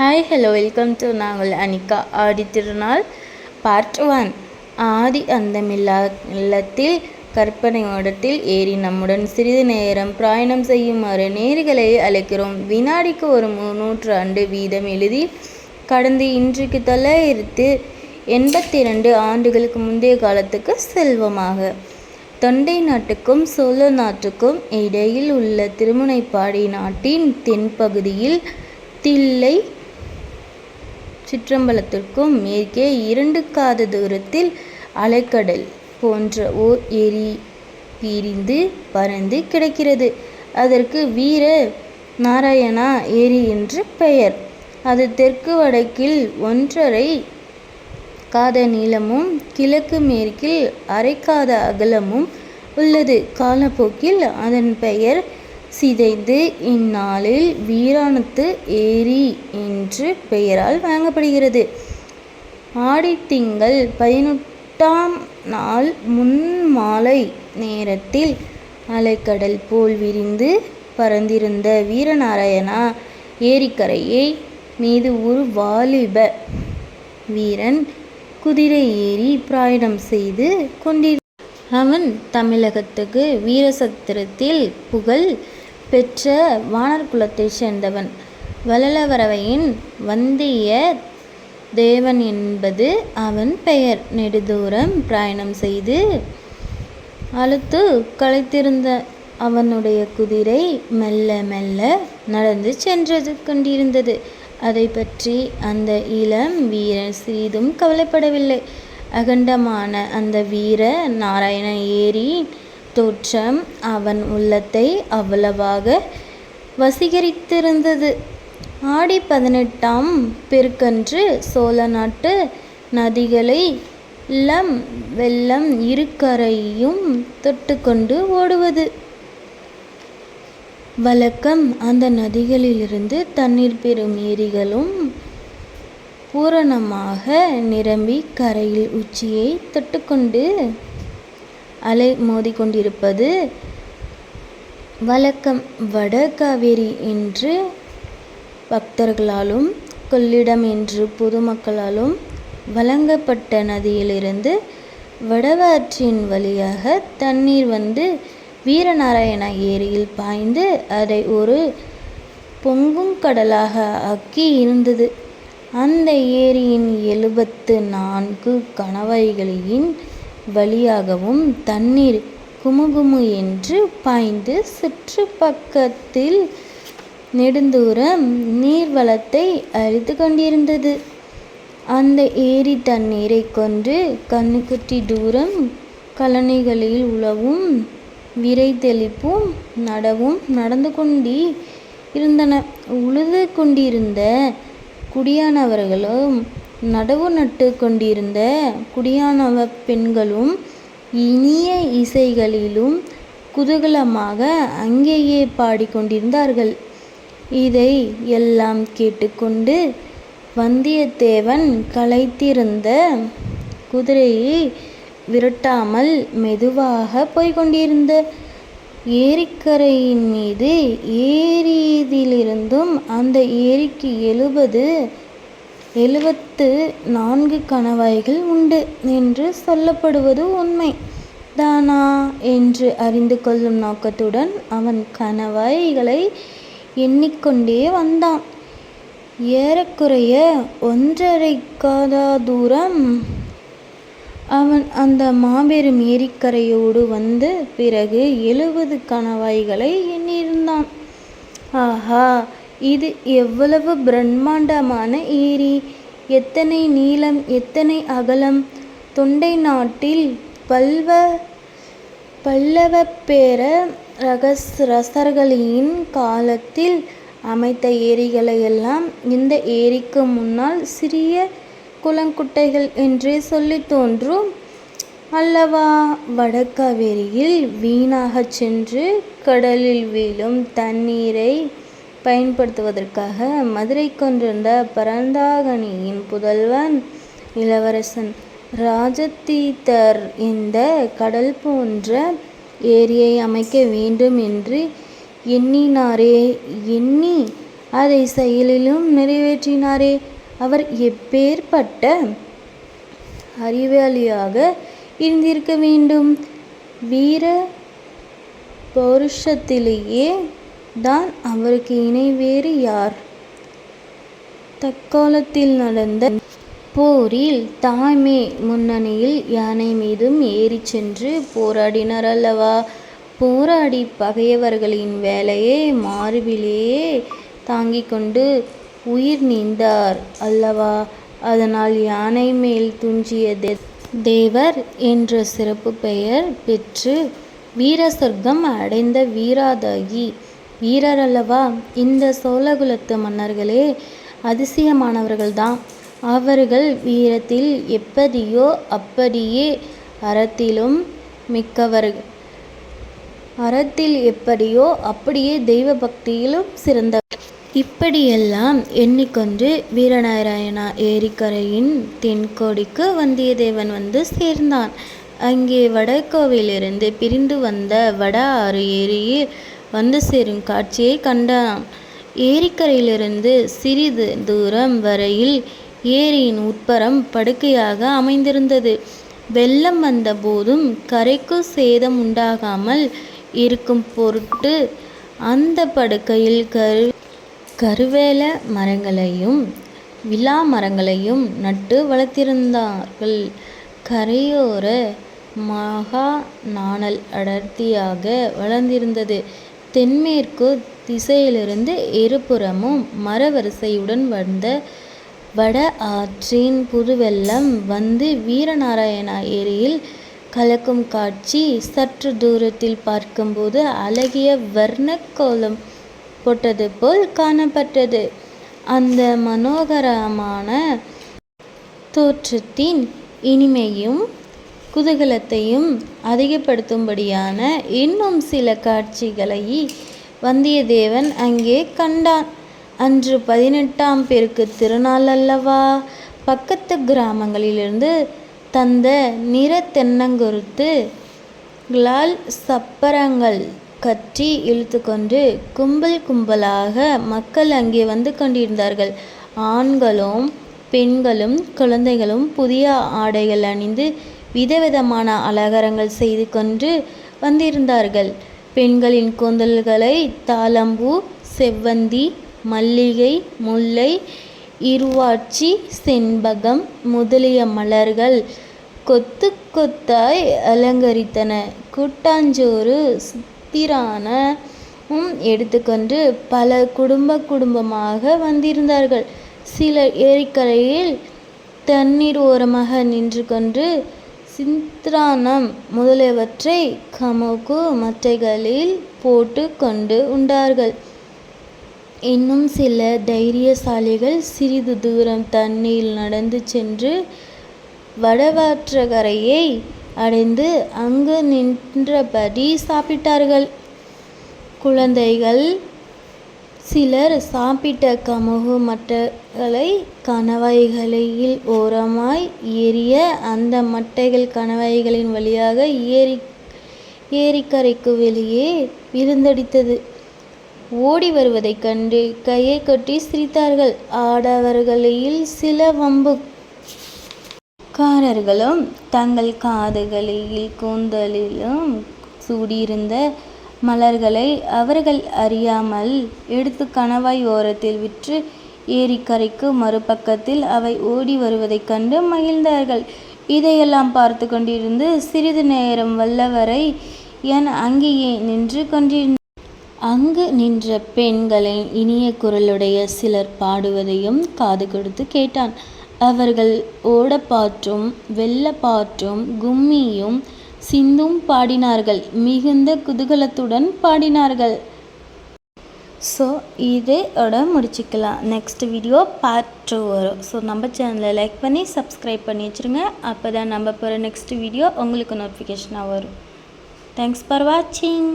Hi hello welcome to நாங்கள் அனிகா ஆடி திருநாள் part one ஆதி அந்தமில்லா இல்லத்தில் கற்பனை ஓடத்தில் ஏறி நம்முடன் சிறிது நேரம் பிரயாணம் செய்யுமாறு நேர்களை அழைக்கிறோம். வினாடிக்கு ஒரு முன்னூற்று ஆண்டு வீதம் எழுதி கடந்து இன்றைக்கு தொள்ளாயிரத்து எண்பத்தி ரெண்டு ஆண்டுகளுக்கு முந்தைய காலத்துக்கு செல்வமாக. தொண்டை நாட்டுக்கும் சோழ நாட்டுக்கும் இடையில் உள்ள திருமுனைப்பாடி நாட்டின் தென்பகுதியில் தில்லை சிற்றம்பலத்திற்கும் மேற்கே இரண்டு காத தூரத்தில் அலைக்கடல் போன்ற ஓர் ஏரி பிரிந்து பறந்து கிடக்கிறது. அதற்கு வீர நாராயணா ஏரி என்று பெயர். அது தெற்கு வடக்கில் ஒன்றரை காத நீளமும் கிழக்கு மேற்கில் அரைக்காத அகலமும் உள்ளது. காலப்போக்கில் அதன் பெயர் சிதைந்து இந்நாளில் வீராணத்து ஏரி என்று பெயரால் வழங்கப்படுகிறது. ஆடித்திங்கள் பதினெட்டாம் நாள் முன் மாலை நேரத்தில் அலைக்கடல் போல் விரிந்து பறந்திருந்த வீரநாராயணா ஏரிக்கரையை மீது ஒரு வாலிப வீரன் குதிரை ஏறி பிராயணம் செய்து கொண்டிருந்தான் அவன் தமிழகத்துக்கு வீரசத்திரத்தில் புகழ் பெற்ற வானர் குலத்தைச் சேர்ந்தவன். வளலவரவையின் வந்திய தேவன் என்பது அவன் பெயர். நெடுதூரம் பிரயாணம் செய்து அழுத்து களைத்திருந்த அவனுடைய குதிரை மெல்ல மெல்ல நடந்து சென்றது கொண்டிருந்தது. அதை பற்றி அந்த இளம் வீரன் சிறிதும் கவலைப்படவில்லை. அகண்டமான அந்த வீர நாராயண ஏரி தோற்றம் அவன் உள்ளத்தை அவ்வளவாக வசீகரித்திருந்தது. ஆடி பதினெட்டாம் பெருக்கன்று சோழ நாட்டு நதிகளை லம் வெள்ளம் இருக்கரையும் தொட்டுக்கொண்டு ஓடுவது. வழக்கம் அந்த நதிகளிலிருந்து தண்ணீர் பெறும் ஏரிகளும் பூரணமாக நிரம்பி கரையில் உச்சியை தொட்டுக்கொண்டு அலை மோதிக்கொண்டிருப்பது வழக்கம் வட காவேரி என்று பக்தர்களாலும் கொள்ளிடம் என்று பொதுமக்களாலும் வழங்கப்பட்ட நதியிலிருந்து வடவாற்றின் வழியாக தண்ணீர் வந்து வீரநாராயண ஏரியில் பாய்ந்து அதை ஒரு பொங்கும் கடலாக ஆக்கி இருந்தது. அந்த ஏரியின் எழுபத்து நான்கு கணவாய்களின் வழியாகவும் தண்ணீர் குமுகுமு என்று பாய்ந்து சுற்று பக்கத்தில் நெடுந்தூரம் நீர்வளத்தை அழித்து கொண்டிருந்தது. அந்த ஏரி தண்ணீரை கொண்டு கண்ணுக்குட்டி தூரம் கலனைகளில் உழவும் விரை தெளிப்பும் நடவும் நடந்து கொண்டி இருந்தன. உழுது கொண்டிருந்த குடியானவர்களும் நடவு நட்டு கொண்டிருந்த குடியானவ பெண்களும் இனிய இசைகளிலும் குதூகலமாக அங்கேயே பாடிக்கொண்டிருந்தார்கள். இதை எல்லாம் கேட்டுக்கொண்டு வந்தியத்தேவன் களைத்திருந்த குதிரையை விரட்டாமல் மெதுவாக போய்கொண்டிருந்த ஏரிக்கரையின் மீது ஏறியதிலிருந்தும் அந்த ஏரிக்கு எழுபது எழுபத்து நான்கு கணவாய்கள் உண்டு என்று சொல்லப்படுவது உண்மை. தானா என்று அறிந்து கொள்ளும் நோக்கத்துடன் அவன் கணவாய்களை எண்ணிக்கொண்டே வந்தான். ஏறக்குறைய ஒன்றரை காதா தூரம். அவன் அந்த மாபெரும் ஏரிக்கரையோடு வந்து பிறகு எழுபது கணவாய்களை எண்ணியிருந்தான். ஆஹா இது எவ்வளவு பிரம்மாண்டமான ஏரி! எத்தனை நீளம் எத்தனை அகலம்? தொண்டை நாட்டில் பல்வ பல்லவ பேர ரகஸ் ரசர்களின் காலத்தில் அமைத்த ஏரிகளை எல்லாம் இந்த ஏரிக்கு முன்னால் சிறிய குளங்குட்டைகள் என்றே சொல்லி தோன்றும். அல்லவா? வடகாவேரியில் வீணாகச் சென்று கடலில் வீழும் தண்ணீரை பயன்படுத்துவதற்காக மதுரை கொண்டிருந்த பரந்தாகனியின் புதல்வன் இளவரசன் ராஜதீத்தர் இந்த கடல் போன்ற ஏரியை அமைக்க வேண்டும் என்று எண்ணினாரே எண்ணி அதை செயலிலும் நிறைவேற்றினாரே. அவர் எப்பேற்பட்ட அறிவாளியாக இருந்திருக்க வேண்டும்? வீர பௌருஷத்திலேயே தான் அவருக்கு இணை வேறு யார்? தற்காலத்தில் நடந்த போரில் தாய்மே முன்னணியில் யானை மீதும் ஏறி சென்று போராடினர் அல்லவா? போராடி பகையவர்களின் வேலையை மார்பிலேயே தாங்கிக் கொண்டு உயிர் நீந்தார் அல்லவா? அதனால் யானை மேல் துஞ்சிய தேவர் என்ற சிறப்பு பெயர் பெற்று வீர சொர்க்கம் அடைந்த வீராதாகி. வீரர் அல்லவா இந்த சோழகுலத்து மன்னர்களே அதிசயமானவர்கள்தான். அவர்கள் வீரத்தில் எப்படியோ அப்படியே அறத்திலும் மிக்கவர்கள் அறத்தில் எப்படியோ அப்படியே தெய்வ பக்தியிலும் சிறந்தவர். இப்படியெல்லாம் எண்ணிக்கொண்டு வீரநாராயணா ஏரிக்கரையின் தென்கோடிக்கு வந்தியத்தேவன் வந்து சேர்ந்தான். அங்கே வடகோவிலிருந்து பிரிந்து வந்த வட ஆறு ஏரியில் வந்து சேரும் காட்சியை கண்டான் ஏரிக்கரையிலிருந்து சிறிது தூரம் வரையில் ஏரியின் உட்புறம் படுக்கையாக அமைந்திருந்தது. வெள்ளம் வந்த போதும் கரைக்கு சேதம் உண்டாகாமல் இருக்கும் பொருட்டு அந்த படுக்கையில் கரு கருவேல மரங்களையும் விழா மரங்களையும் நட்டு வளர்த்திருந்தார்கள். கரையோர மகா நாணல் அடர்த்தியாக வளர்ந்திருந்தது. தென்மேற்கு திசையிலிருந்து இருபுறமும் மரவரிசையுடன் வந்த வட ஆற்றின் புதுவெள்ளம் வந்து வீரநாராயணா ஏரியில் கலக்கும் காட்சி சற்று தூரத்தில் பார்க்கும்போது அழகிய வர்ணக்கோலம் போட்டது போல் காணப்பட்டது. அந்த மனோகரமான தோற்றத்தின் இனிமையும் குதூகலத்தையும் அதிகப்படுத்தும்படியான இன்னும் சில காட்சிகளை வந்தியத்தேவன் அங்கே கண்டான். அன்று பதினெட்டாம் பேருக்கு திருநாள் அல்லவா? பக்கத்து கிராமங்களிலிருந்து தந்த நிற தென்னங்குருத்து களால் சப்பரங்கள் கற்றி இழுத்துக்கொண்டு கும்பல் கும்பலாக மக்கள் அங்கே வந்து கொண்டிருந்தார்கள். ஆண்களும் பெண்களும் குழந்தைகளும் புதிய ஆடைகள் அணிந்து விதவிதமான அலங்காரங்கள் செய்து கொண்டு வந்திருந்தார்கள். பெண்களின் கூந்தல்களை தாளம்பூ செவ்வந்தி மல்லிகை முல்லை இருவாட்சி செண்பகம் முதலிய மலர்கள் கொத்து கொத்தாய் அலங்கரித்தன. கூட்டாஞ்சோறு சித்திரான எடுத்துக்கொண்டு பல குடும்ப குடும்பமாக வந்திருந்தார்கள். சிலர் ஏரிக்கரையில் தண்ணீர் ஓரமாக நின்று கொண்டு சித்திரானம் முதலியவற்றை கமுகு மட்டைகளில் போட்டு கொண்டு உண்டார்கள். இன்னும் சில தைரியசாலிகள் சிறிது தூரம் தண்ணீர் நடந்து சென்று வடவாற்றகரையை அடைந்து அங்கு நின்றபடி சாப்பிட்டார்கள். குழந்தைகள் சிலர் சாப்பிட்ட கமுகு மட்டைகளை கணவாய்களில் ஓரமாய் ஏறிய அந்த மட்டைகள் கணவாய்களின் வழியாக ஏரி ஏரிக்கரைக்கு வெளியே விழுந்தடித்தது ஓடி வருவதைக் கண்டு கையை கொட்டி சிரித்தார்கள். ஆடவர்களில் சில வம்பு காரர்களும் தங்கள் காதுகளில் கூந்தலிலும் சூடியிருந்த மலர்களை அவர்கள் அறியாமல் எடுத்து கணவாய் ஓரத்தில் விற்று ஏரிக்கரைக்கு மறுபக்கத்தில் அவை ஓடி வருவதைக் கண்டு மகிழ்ந்தார்கள். இதையெல்லாம் பார்த்து கொண்டிருந்து சிறிது நேரம் வல்லவரை என் அங்கேயே நின்று கொண்டிருந்த அங்கு நின்ற பெண்களின் இனிய குரலுடைய சிலர் பாடுவதையும் காது கொடுத்து கேட்டான். அவர்கள் ஓடப்பாற்றும் வெள்ளப்பாற்றும் கும்மியும் சிந்தும் பாடினார்கள். மிகுந்த குதூகலத்துடன் பாடினார்கள். ஸோ இதோட முடிச்சுக்கலாம். நெக்ஸ்ட் வீடியோ பார்ட் டூ வரும். ஸோ நம்ம சேனலை லைக் பண்ணி சப்ஸ்கிரைப் பண்ணி வச்சுருங்க. அப்போ தான் நம்ம போகிற நெக்ஸ்ட் வீடியோ உங்களுக்கு நோட்டிஃபிகேஷனாக வரும். தேங்க்ஸ் ஃபார் வாட்சிங்